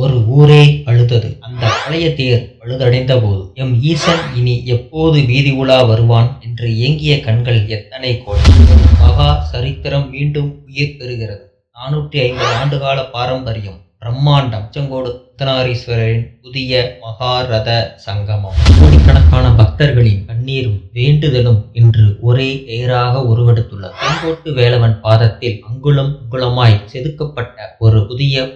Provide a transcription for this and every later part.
ஒரு ஊரே அழுதது. அந்த பழைய தேர் பழுதடைந்த போது எம் ஈசன் இனி எப்போது வீதி உலா வருவான் என்று ஏங்கிய கண்கள் எத்தனை கோடி. மகா சரித்திரம் மீண்டும் உயிர் பெறுகிறது. நானூற்றி ஐம்பது ஆண்டுகால பாரம்பரியம் பிரம்மாண்டம் உச்சங்கோடு முத்தனாரீஸ்வரரின் புதிய மகாரத சங்கமம். கோடிக்கணக்கான பக்தர்களின் கண்ணீரும் வேண்டுதலும் இன்று ஒரே எயராக உருவெடுத்துள்ளது. செங்கோட்டு வேலவன் பாதத்தில் அங்குலம் அங்குலமாய் செதுக்கப்பட்ட ஒரு புதிய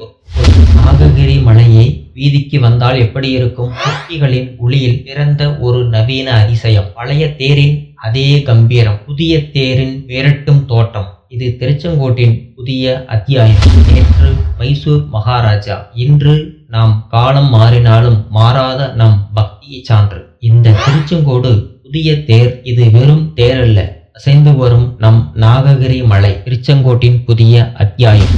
நாககிரி மலையை வீதிக்கு வந்தால் எப்படி இருக்கும்? குட்டிகளின் ஒளியில் பிறந்த ஒரு நவீன அதிசயம். பழைய தேரின் அதே கம்பீரம் புதிய தேரின் விரட்டும் தோட்டம். இது திருச்செங்கோட்டின் புதிய அத்தியாயம். நேற்று மைசூர் மகாராஜா இன்று நாம் காலம் மாறினாலும் மாறாத நம் பக்தியை சான்று. இந்த திருச்செங்கோடு புதிய தேர் இது வெறும் தேர் அல்ல அசைந்து வரும் நம் நாககிரி மலை திருச்செங்கோட்டின் புதிய அத்தியாயம்.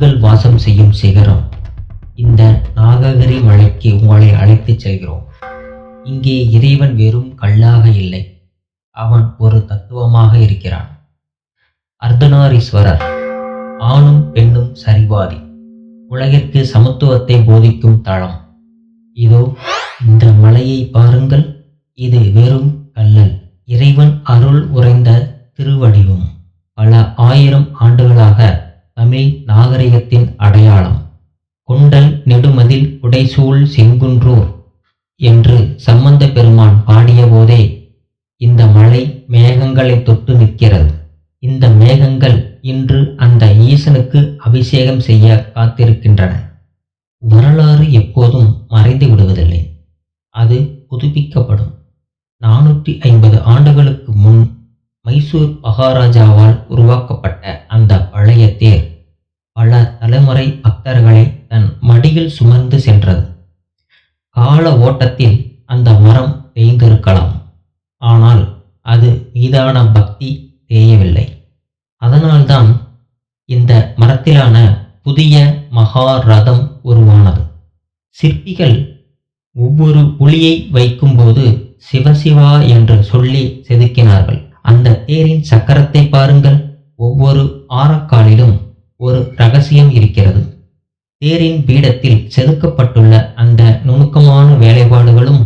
சித்தர்கள் வாசம் செய்யும் சிகரம். இந்த நாககிரி மலைக்கு உங்களை அழைத்துச் செல்கிறோம். இங்கே இறைவன் வெறும் கல்லாக இல்லை. அவன் ஒரு தத்துவமாக இருக்கிறான். அர்த்தநாரீஸ்வரர் ஆணும் பெண்ணும் சரிவாதி. உலகிற்கு சமத்துவத்தை போதிக்கும் தளம். இதோ இந்த மலையை பாருங்கள். இது வெறும் கல்லல். இறைவன் அருள் உறைந்த திருவடிவம். பல ஆயிரம் நாகரிகத்தின் அடையாளம். கொண்டல் நெடுமதில் உடைசூழ் செங்குன்றூர் என்று சம்பந்த பெருமான் பாடிய போதே இந்த மலை மேகங்களை தொட்டு நிற்கிறது. இந்த மேகங்கள் இன்று அந்த ஈசனுக்கு அபிஷேகம் செய்ய காத்திருக்கின்றன. வரலாறு எப்போதும் மறைந்து விடுவதில்லை. அது புதுப்பிக்கப்படும். நானூற்றி ஐம்பது ஆண்டுகளுக்கு முன் மைசூர் மகாராஜாவால் உருவாக்கப்பட்ட அந்த பழைய தேர் பல தலைமுறை பக்தர்களை தன் மடியில் சுமந்து சென்றது. கால ஓட்டத்தில் அந்த மரம் தேய்ந்திருக்கலாம் ஆனால் அது மீதான பக்தி தேயவில்லை. அதனால்தான் இந்த மரத்திலான புதிய மகா ரதம் உருவானது. சிற்பிகள் ஒவ்வொரு புலியை வைக்கும்போது சிவசிவா என்று சொல்லி செதுக்கினார்கள். அந்த தேரின் சக்கரத்தை பாருங்கள். ஒவ்வொரு ஆரக்காலிலும் ஒரு ரகசியம் இருக்கிறது. தேரின் பீடத்தில் செதுக்கப்பட்டுள்ள அந்த நுணுக்கமான வேலைப்பாடுகளும்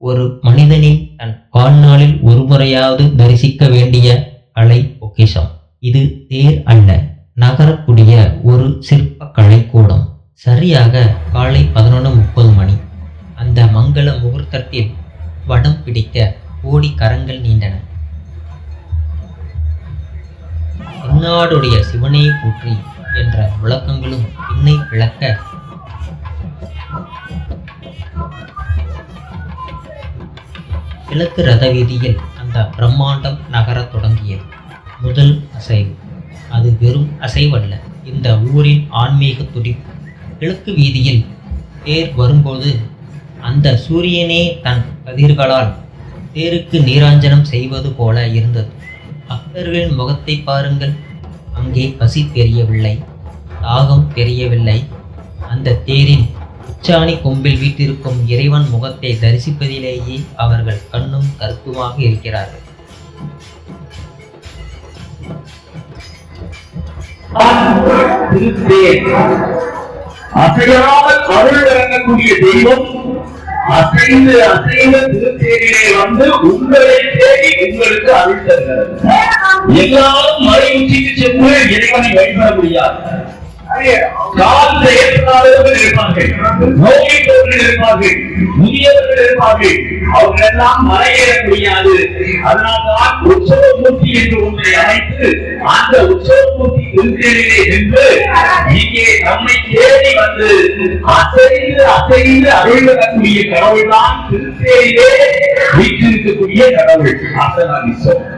ஒரு மனிதனின் தன் வாழ்நாளில் ஒருமுறையாவது தரிசிக்க வேண்டிய கலை பொக்கிஷம். இது தேர் அல்ல நகரக்கூடிய ஒரு சிற்ப கலைக்கூடம். சரியாக காலை பதினொன்று முப்பது மணி. அந்த மங்கள முகூர்த்தத்தில் வடம் பிடிக்க கோடி கரங்கள் நீண்டன. எந்நாடுடைய சிவனே போற்றி என்ற விளக்கங்களும் இன்னை விளக்க. கிழக்கு ரத வீதியில் அந்த பிரம்மாண்டம் நகரத் தொடங்கியது. முதல் அசைவு. அது வெறும் அசைவல்ல. இந்த ஊரின் ஆன்மீக துடிப்பு கிழக்கு வீதியில் தேர் வரும்போது அந்த சூரியனே தன் கதிர்களால் தேருக்கு நீராஞ்சனம் செய்வது போல இருந்தது. பக்தர்களின் முகத்தை பாருங்கள். அங்கே பசி தெரியவில்லை தாகம் தெரியவில்லை அந்த தேரின் உச்சாணி கொம்பில் வீட்டிருக்கும் இறைவன் முகத்தை தரிசிப்பதிலேயே அவர்கள் கண்ணும் கருத்துமாக இருக்கிறார்கள். அசையாமல் அருள் வழங்கக்கூடிய தெய்வம் அசைந்து அசைந்த திருத்தேரிலே வந்து உங்களை தேடி உங்களுக்கு அருள் தருகிறது. எல்லாரும் மலை உச்சிக்கு சென்று இறைவனை வழிபட முடியாது. கால் செயற்பாளர்கள் இருப்பார்கள்? நோயிட்டவர்கள் இருப்பார்கள். முதியவர்கள் இருப்பார்கள். அவங்க எல்லாம் மலையேற முடியாது. அதனால்தான் உற்சவமூர்த்தி என்று ஒன்றை அமைத்து அந்த உற்சவமூர்த்தி திருத்தேரிலே நின்று இங்கே நம்மை தேடி வந்து அசைந்து அசைந்து அருள்வரக்கூடிய கடவுள் தான் திருத்தேரிலே வீற்றிருக்கக்கூடிய கடவுள். அர்த்தநாதீஸ்வரர்.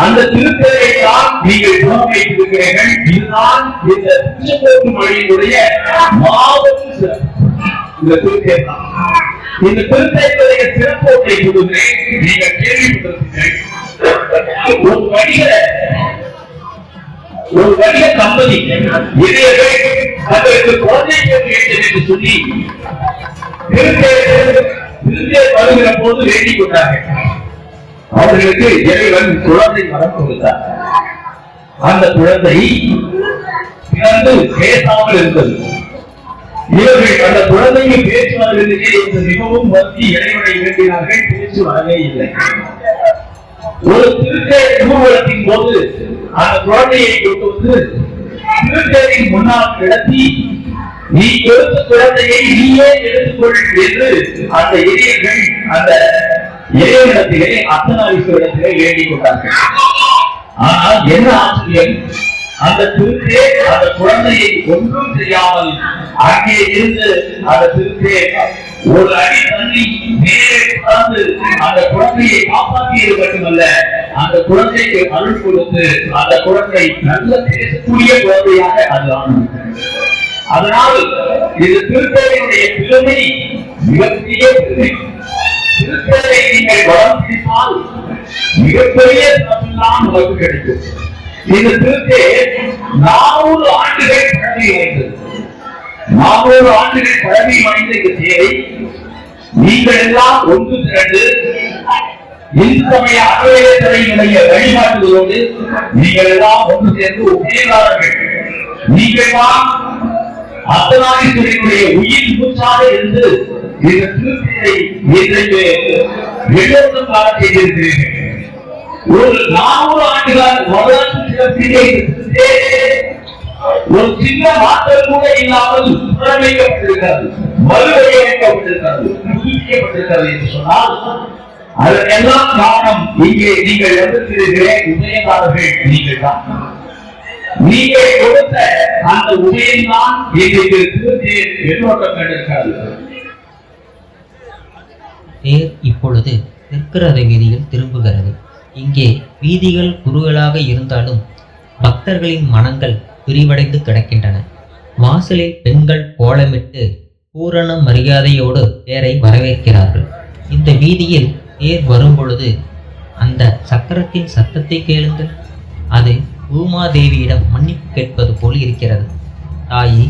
அந்த திருத்தேரை தான் நீங்கள் முன்வைத்திருக்கிறீர்கள் இதுதான் இந்த திருச்செங்கோட்டு மொழியினுடைய மாபெரும் சிறப்பு. இந்த திருத்தேர் தான் இந்த திருத்தேருடைய சிறப்போட்டை கொடுக்கிறேன். நீங்கள் கேள்விப்பட்டிருக்கிறீர்கள். ஒரு வணிக ஒரு வணிக தம்பதி இளையர்கள் தங்களுக்கு குழந்தை பேர் வேண்டும் என்று சொல்லி திருத்தேர் திருத்தேர் வருகிற போது வேண்டிக் கொண்டார்கள். அவர்களுக்கு இறைவன் குழந்தை வரம் கொடுத்தார். அந்த குழந்தை பிறந்து பேசாமல் இருந்தது. இவர்கள் அந்த குழந்தைக்கு பேச்சு வரவில்லையே என்று மிகவும் வருத்தி இறைவனை வேண்டினார்கள் பேச்சு வரவே இல்லை. ஒரு திருத்தேர் ஊர்வலத்தின் போது அந்த குழந்தையை கொண்டு வந்து திருத்தேரின் முன்னால் கிடத்தி நீ கொடுத்த குழந்தையை நீயே எடுத்துக்கொள் என்று அந்த இளைஞர்கள் அந்த இறைவனிடத்திலே அர்த்தநாரீஸ்வரத்திலே வேண்டிக் கொண்டார்கள். ஆனால் என்ன ஆச்சரியம்? அந்த திருத்தே அந்த குழந்தையை ஒன்றும் செய்யாமல் அங்கே இருந்து அந்த திருத்தே ஒரு அடி தண்ணி மேலே பறந்து அந்த குழந்தையை காப்பாற்றியது மட்டுமல்ல அந்த குழந்தைக்கு அருள் கொடுத்து அந்த குழந்தை நல்ல பேசக்கூடிய குழந்தையாக அது ஆனது. அதனால் இது திருத்தலையுடைய பெருமை மிகப்பெரிய பெருமை. திருத்தேவை நீங்கள் வளம் பிடித்தால் மிகப்பெரிய சிறப்பெல்லாம் நமக்கு கிடைக்கும். இந்த திருத்தே நானூறு ஆண்டுகள் பழமை வாய்ந்தது நானூறு ஆண்டுகள் பழமை வாய்ந்த இந்த தேவை நீங்கள் எல்லாம் ஒன்று திரண்டு இந்து சமய அறவேலைத்துறையினுடைய வழிகாட்டுதலோடு நீங்கள் எல்லாம் ஒன்று சேர்ந்து உபயோகாரர்கள் நீங்கள் தான் அர்த்தநாதீஸ்வரனுடைய உயிர் மூச்சாக இருந்து இந்த திருத்தத்தை இன்றைக்கு வெள்ளோட்டம் காண செய்திருக்கிறீர்கள் ஒரு நானூறு ஆண்டுகால வரலாற்று ஒரு சின்ன மாற்றம் கூட இல்லாமல் புறமைக்கப்பட்டிருக்கிறது மறுவடிவமைக்கப்பட்டிருக்கிறது புதுப்பிக்கப்பட்டிருக்கிறது என்று சொன்னால் அதற்கெல்லாம் காரணம் இங்கே நீங்கள் வந்திருக்கிறீர்களே உதயகாரர்கள் நீங்கள் தான். நீங்கள் கொடுத்த அந்த உதயம்தான் இன்றைக்கு திருப்தியை வெண்ணோட்டம் கண்டிருக்கிறது. தேர் இப்பொழுது தெற்கு வீதியில் திரும்புகிறது. இங்கே வீதிகள் குறுகலாக இருந்தாலும் பக்தர்களின் மனங்கள் விரிவடைந்து கிடக்கின்றன. வாசலில் பெண்கள் கோலமிட்டு பூரண மரியாதையோடு தேரை வரவேற்கிறார்கள். இந்த வீதியில் தேர் வரும்பொழுது அந்த சக்கரத்தின் சத்தத்தை கேளுங்கள். அது பூமாதேவியிடம் மன்னிப்பு கேட்பது போல் இருக்கிறது. தாயி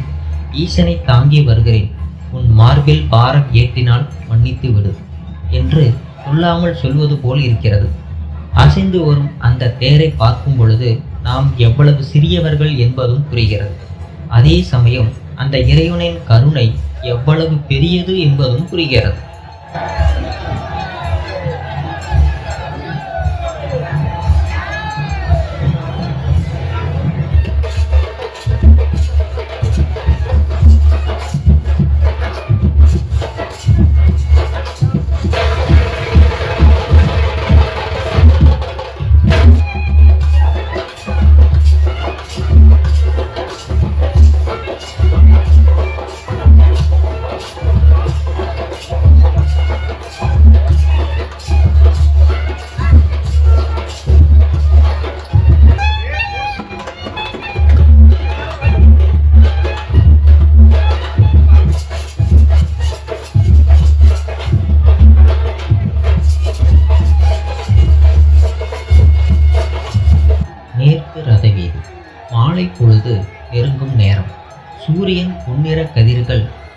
ஈசனை தாங்கி வருகிறேன். உன் மார்பில் பாரம் ஏற்றினால் மன்னித்து விடு. என்று சொல்லாமல் சொல்வது போல் இருக்கிறது. அசைந்து வரும் அந்த தேரை பார்க்கும் பொழுது நாம் எவ்வளவு சிறியவர்கள் என்பதும் புரிகிறது. அதே சமயம் அந்த இறைவனின் கருணை எவ்வளவு பெரியது என்பதும் புரிகிறது.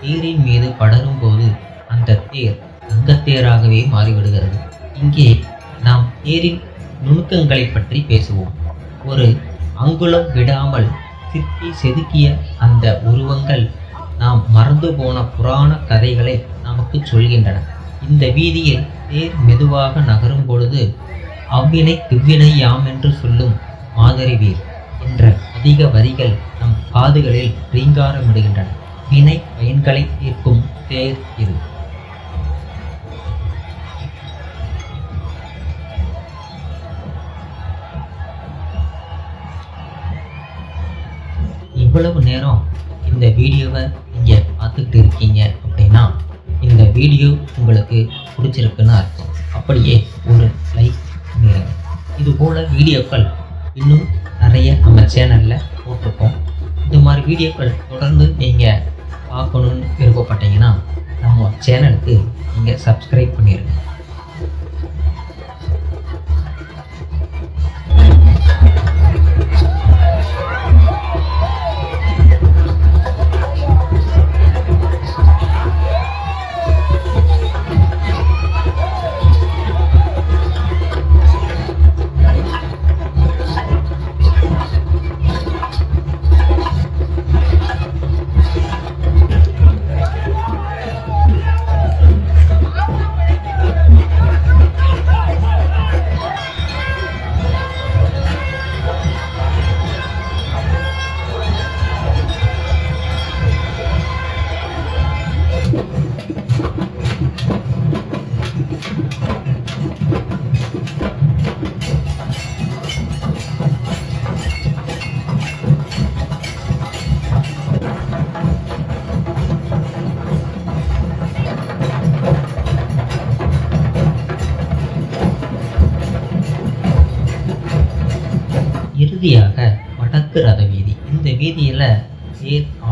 தேரின் மீது படரும் போது அந்த தேர் தங்கத்தேராகவே மாறிவிடுகிறது. இங்கே நாம் தேரின் நுணுக்கங்களை பற்றி பேசுவோம். ஒரு அங்குலம் விடாமல் சிற்பி செதுக்கிய அந்த உருவங்கள் நாம் மறந்து போன புராண கதைகளை நமக்கு சொல்கின்றன. இந்த வீதியில் தேர் மெதுவாக நகரும் பொழுது அவ்வினை திவ்வினை யாம் என்று சொல்லும் மாதரி வீர் என்ற அதிக வரிகள் நம் காதுகளில் ரீங்காரமிடுகின்றன. வினை பயன்களை தீர்க்கும் தேர் இது. இவ்வளவு நேரம் இந்த வீடியோவை நீங்கள் பார்த்துக்கிட்டு இருக்கீங்க அப்படின்னா இந்த வீடியோ உங்களுக்கு பிடிச்சிருக்குன்னு அர்த்தம். அப்படியே ஒரு லைக் பண்ணிடுங்க இது போல் வீடியோக்கள் இன்னும் நிறைய நம்ம சேனலில் போட்டிருக்கோம். இந்த மாதிரி வீடியோக்கள் தொடர்ந்து நீங்கள் பார்க்கணுன்னு விருப்பப்பட்டீங்கன்னா நம்ம சேனலுக்கு நீங்கள் சப்ஸ்கிரைப் பண்ணிடுங்க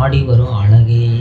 தேர் ஆடி வரும் அழகே.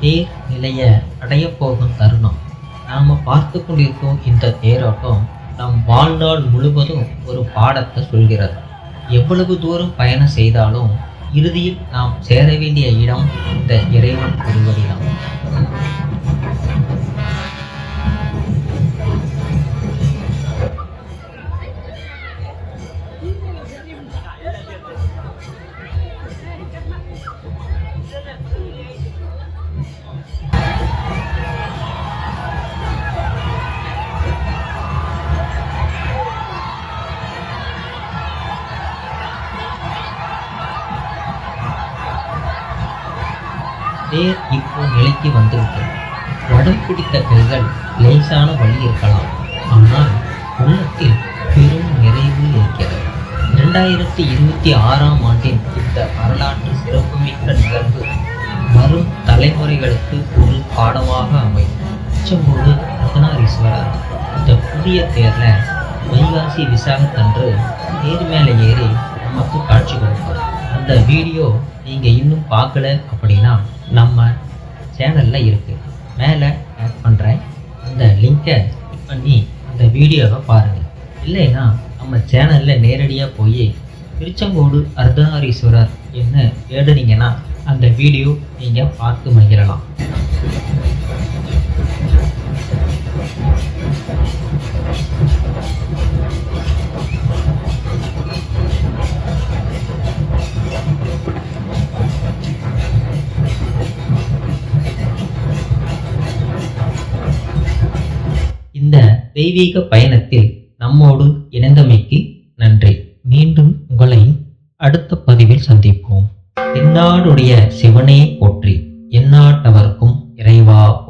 தேர் நிலைய அடையப் போகும் தருணம். நாம் பார்த்து கொண்டிருக்கும் இந்த தேரோட்டம் நம் வாழ்நாள் முழுவதும் ஒரு பாடத்தை சொல்கிறது. எவ்வளவு தூரம் பயணம் செய்தாலும் இறுதியில் நாம் சேர வேண்டிய இடம் இந்த இறைவன் திருவடிதான். வந்துவிட்டது வடம் பிடித்த கைகள் லேசான வழி இருக்கலாம். ஆனால் உள்ளத்தில் பெரும் நிறைவு இருக்கிறது. இரண்டாயிரத்தி இருபத்தி ஆறாம் ஆண்டின் இந்த வரலாற்று சிறப்புமிக்க நிகழ்வு வரும் தலைமுறைகளுக்கு ஒரு பாடமாக அமையும். அச்சம்போது ரத்னாரீஸ்வரர் இந்த புதிய தேரில் வைகாசி விசாகத்தன்று தேர் மேலே ஏறி நமக்கு காட்சி கொடுப்பார். அந்த வீடியோ நீங்கள் இன்னும் பார்க்கல அப்படின்னா நம்ம சேனலில் இருக்குது மேலே ஆட் பண்ணுறேன் அந்த லிங்கை கிளிக் பண்ணி அந்த வீடியோவை பாருங்கள் இல்லைன்னா நம்ம சேனலில் நேரடியாக போய் திருச்செங்கோடு அர்த்தநாரீஸ்வரர் என்ன தேடுனீங்கன்னா அந்த வீடியோ நீங்கள் பார்த்து மகிழலாம். தெய்வீக பயணத்தில் நம்மோடு இணைந்தமைக்கு நன்றி. மீண்டும் உங்களை அடுத்த பதிவில் சந்திப்போம். தென்னாடுடைய சிவனே போற்றி எந்நாட்டவர்க்கும் இறைவா.